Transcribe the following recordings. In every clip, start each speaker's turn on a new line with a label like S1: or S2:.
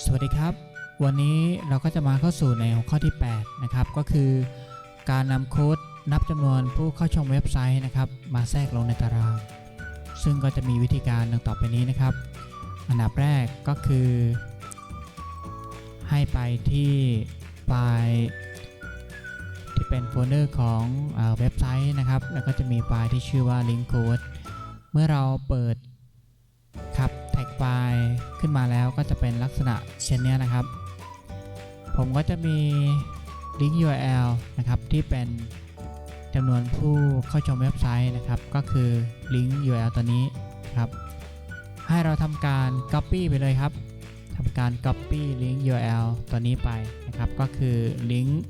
S1: สวัสดีครับ วันนี้เราก็จะมาเข้าสู่ในหัวข้อที่ 8 นะครับ ก็คือการนำโค้ดนับจำนวนผู้เข้าชมเว็บไซต์นะครับ มาแทรกลงในตาราง ซึ่งก็จะมีวิธีการดังต่อไปนี้นะครับ อันดับแรกก็คือ ให้ไปที่ไฟล์ที่เป็นโฟลเดอร์ของเอเว็บไซต์นะครับ แล้วก็จะมีไฟล์ที่ชื่อว่า link code เมื่อเราเปิด ฟล์ขึ้นมาแล้วก็จะเป็นลักษณะเช่นเนี้นะครับ ผมก็จะมีลิงก์ URL นะครับที่เป็นจำนวนผู้เข้าชมเว็บไซต์นะครับ ก็คือลิงก์ URL ตัวนี้ครับ ให้เราทำการ Copy ไปเลยครับทำการ Copy ลิงก์ URL ตัวนี้ไปนะครับ ก็คือลิงก์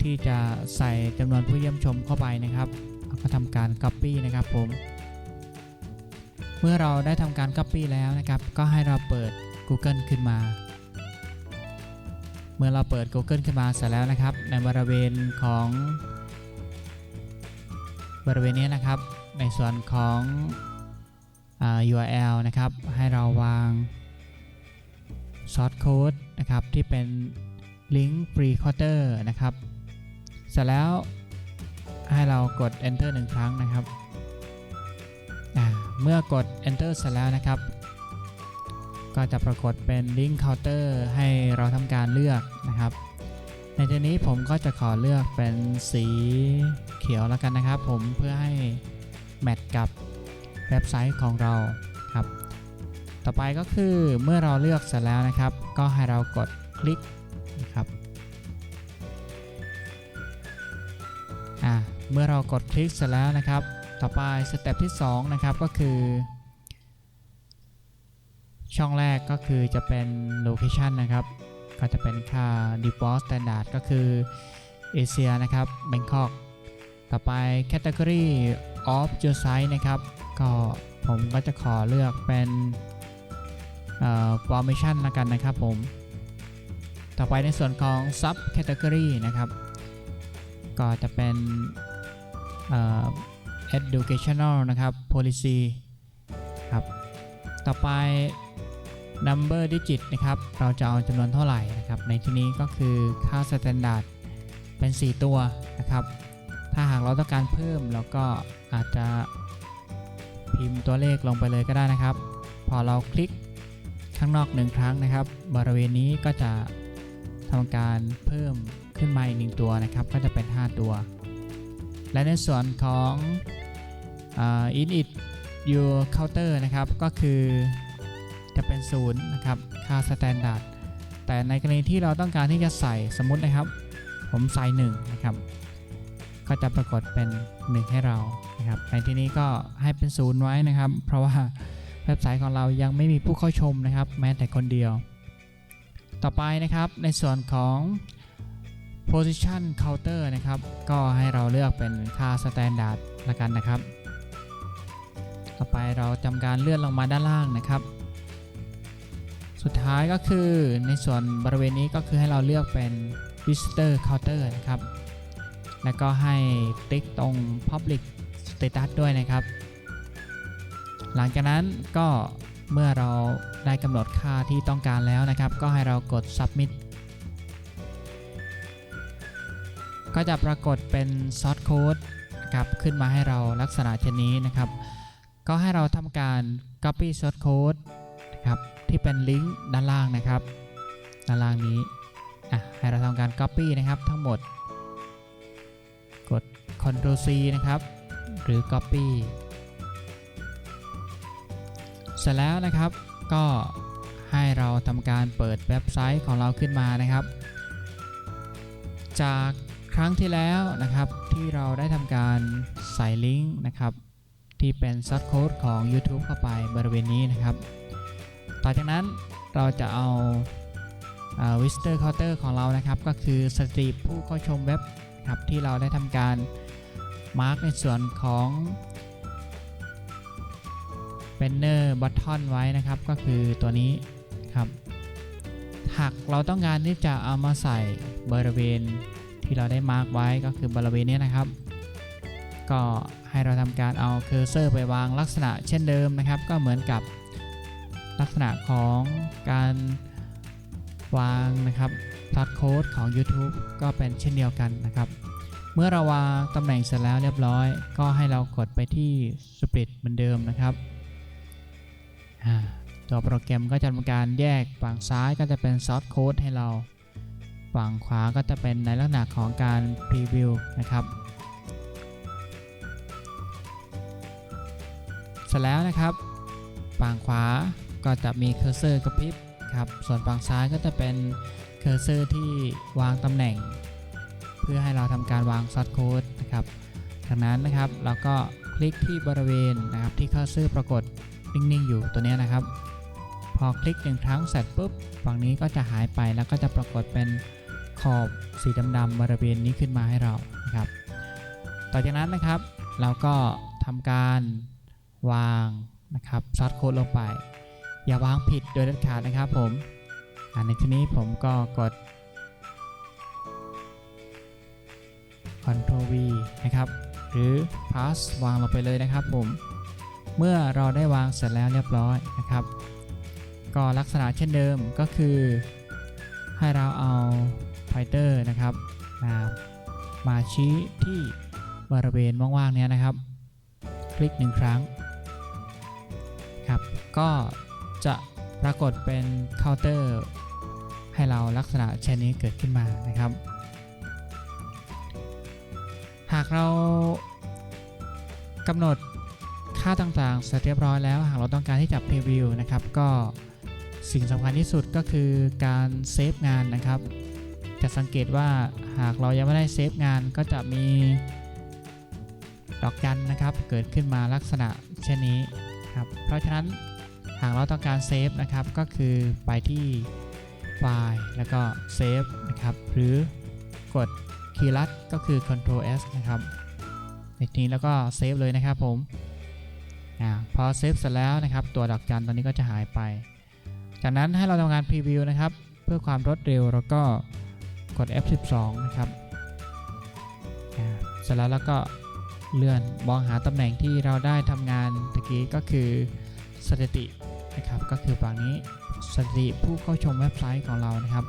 S1: ที่จะใส่จำนวนผู้เยี่ยมชมเข้าไปนะครับ ก็ทำการ Copy นะครับผม เมื่อเราได้ทำการ Copy แล้วนะครับ ก็ให้เราเปิด Google ขึ้นมา เมื่อเราเปิด Google ขึ้นมาเสร็จแล้วนะครับ ในบริเวณของบริเวณนี้นะครับ ในส่วนของอ URL นะครับ ให้เราวาง source code นะครับ ที่เป็น link free quarter นะครับ เสร็จแล้วให้เรากด enter หนึ่งครั้งนะครับ เมื่อกด enter เสร็จแล้วนะครับ ก็จะปรากฏเป็น link counter ให้เราทำการเลือกนะครับ ในที่นี้ผมก็จะขอเลือกเป็นสีเขียวแล้วกันนะครับ ผมเพื่อให้แมทกับเว็บไซต์ของเราครับ ต่อไปก็คือเมื่อเราเลือกเสร็จแล้วนะครับ ก็ให้เรากดคลิกนะครับอ่าเมื่อเรากดคลิกเสร็จแล้วนะครับ ต่อไปสเต็ปที่สองนะครับก็คือ ช่องแรกก็คือจะเป็น location นะครับ ก็จะเป็นค่า default standard ก็คือเอเชียนะครับ Bangkok ต่อไป category of your site นะครับ ก็ผมก็จะขอเลือกเป็นเอ่อ formation ละกันนะครับผม ต่อไปในส่วนของ sub category นะครับ ก็จะเป็นเอ่อ educational นะครับ policy ครับ ต่อไป number digit นะครับ เราจะเอาจำนวนเท่าไหร่นะครับ ในที่นี้ก็คือค่า standard เป็น 4 ตัวนะครับ ถ้าหากเราต้องการเพิ่มเราก็อาจจะพิมพ์ตัวเลขลงไปเลยก็ได้นะครับ พอเราคลิกข้างนอกหนึ่งครั้งนะครับ บริเวณนี้ก็จะทำการเพิ่มขึ้นมาอีกหนึ่งตัวนะครับ ก็จะเป็น 5 ตัว และในส่วนของ อ่า init your counter นะครับ ก็คือจะเป็นศูนย์นะครับ ค่า standard แต่ในกรณีที่เราต้องการที่จะใส่สมมตินะครับ ผมใส่1นะครับ ก็จะปรากฏเป็น 1 ให้เรานะครับ ในที่นี้ก็ให้เป็นศูนย์ไว้นะครับ เพราะว่าเว็บไซต์ของเรายังไม่มีผู้เข้าชมนะครับ แม้แต่คนเดียว ต่อไปนะครับในส่วนของ position counter นะครับ ก็ให้เราเลือกเป็นค่า standard ละกันนะครับ ต่อไปเราทำการเลื่อนลงมาด้านล่างนะครับ สุดท้ายก็คือในส่วนบริเวณนี้ก็คือให้เราเลือกเป็น visitor counter นะครับ แล้วก็ให้ติ๊กตรง public status ด้วยนะครับ หลังจากนั้นก็เมื่อเราได้กำหนดค่าที่ต้องการแล้วนะครับ ก็ให้เรากด submit ก็จะปรากฏเป็น source code นะครับขึ้นมาให้เราลักษณะเช่นนี้นะครับ ก็ให้เราทำการ copy source code นะครับที่เป็นลิงก์ด้านล่างนะครับด้านล่างนี้อะให้เราทำการ copy นะครับทั้งหมด กด Ctrl C นะครับ หรือ copy เสร็จแล้วนะครับก็ให้เราทำการเปิดเว็บไซต์ของเราขึ้นมานะครับ จากครั้งที่แล้วนะครับที่เราได้ทำการใส่ลิงก์นะครับ ที่เป็นซอสโค้ดของ YouTube เข้าไปบริเวณนี้นะครับ ต่อจากนั้นเราจะเอาวิสเตอร์เคาน์เตอร์ของเรานะครับ ก็คือสถิติผู้เข้าชมเว็บครับที่เราได้ทำการมาร์กในส่วนของ banner button ไว้นะครับ ก็คือตัวนี้ครับ หากเราต้องการที่จะเอามาใส่บริเวณที่เราได้มาร์กไว้ก็คือบริเวณนี้นะครับ ก็ให้เราทำการเอาเคอร์เซอร์ไปวางลักษณะเช่นเดิมนะครับ ก็เหมือนกับลักษณะของการวางนะครับพลัดโค้ดของ YouTube ก็เป็นเช่นเดียวกันนะครับ เมื่อเราวางตำแหน่งเสร็จแล้วเรียบร้อย ก็ให้เรากดไปที่ Split เหมือนเดิมนะครับตัวโปรแกรมก็จะทำการแยกฝั่งซ้ายก็จะเป็น Source Code ให้เรา ฝั่งขวาก็จะเป็นในลักษณะของการพรีวิวนะครับ เสร็จแล้วนะครับ ฝั่งขวาก็จะมีเคอร์เซอร์กระพริบครับ ส่วนฝั่งซ้ายก็จะเป็นเคอร์เซอร์ที่วางตำแหน่ง เพื่อให้เราทำการวางซอสโค้ดนะครับจากนั้นนะครับเราก็คลิกที่บริเวณนะครับที่เคอร์เซอร์ปรากฏนิ่งๆ อยู่ตัวนี้นะครับ พอคลิกหนึ่งครั้งเสร็จปุ๊บฝั่งนี้ก็จะหายไปแล้วก็จะปรากฏเป็นขอบสีดำๆบริเวณนี้ขึ้นมาให้เรานะครับ ต่อจากนั้นนะครับ เราก็ทำการ วางนะครับซอสโค้ดลงไป อย่าวางผิดโดยเด็ดขาดนะครับผมอ่าในที่นี้ผมก็กด Ctrl V นะครับ หรือ Pass วางลงไปเลยนะครับผม เมื่อเราได้วางเสร็จแล้วเรียบร้อยนะครับ ก็ลักษณะเช่นเดิมก็คือ ให้เราเอาไฟเตอร์นะครับมามาชี้ที่บริเวณว่างๆเนี้ยนะครับ คลิกหนึ่งครั้ง ครับ ก็จะปรากฏเป็นเคาน์เตอร์ให้เราลักษณะเช่นนี้เกิดขึ้นมานะครับ หากเรากำหนดค่าต่างๆเสร็จเรียบร้อยแล้ว หากเราต้องการที่จะพรีวิวนะครับ ก็สิ่งสำคัญที่สุดก็คือการเซฟงานนะครับ จะสังเกตว่าหากเรายังไม่ได้เซฟงานก็จะมีดอกจันนะครับ เกิดขึ้นมาลักษณะเช่นนี้ ครับ เพราะฉะนั้นหากเราต้องการเซฟนะครับ ก็คือไปที่ไฟล์แล้วก็เซฟนะครับ หรือกดคีย์ลัดก็คือ Ctrl S นะครับในนี้แล้วก็เซฟเลยนะครับผมอาพอเซฟเสร็จแล้วนะครับ ตัวดอกจันตอนนี้ก็จะหายไป จากนั้นให้เราทำงานพรีวิวนะครับ เพื่อความรวดเร็วแล้วก็กด F12 นะครับเสร็จแล้วแล้วก็ เลื่อนมองหาตำแหน่งที่เราได้ทำงานตะกี้ก็คือสถิตินะครับก็คือฝั่งนี้สถิติผู้เข้าชมเว็บไซต์ของเรานะครับ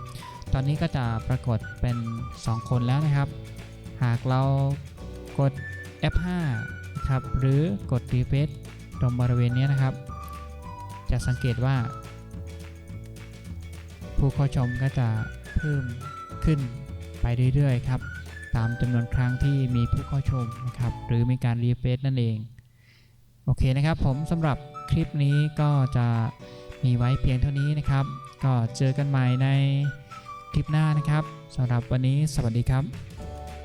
S1: ตอนนี้ก็จะปรากฏเป็น 2 คนแล้วนะครับ หากเรากด F5 นะครับหรือกด Refresh ตรงบริเวณนี้นะครับ จะสังเกตว่า ผู้เข้าชมก็จะเพิ่มขึ้นไปเรื่อยๆครับ ตามจำนวนครั้งที่มีผู้เข้าชมนะครับ หรือมีการรีเฟซนั่นเอง โอเคนะครับ ผมสำหรับคลิปนี้ก็จะมีไว้เพียงเท่านี้นะครับ ก็เจอกันใหม่ในคลิปหน้านะครับสำหรับวันนี้สวัสดีครับ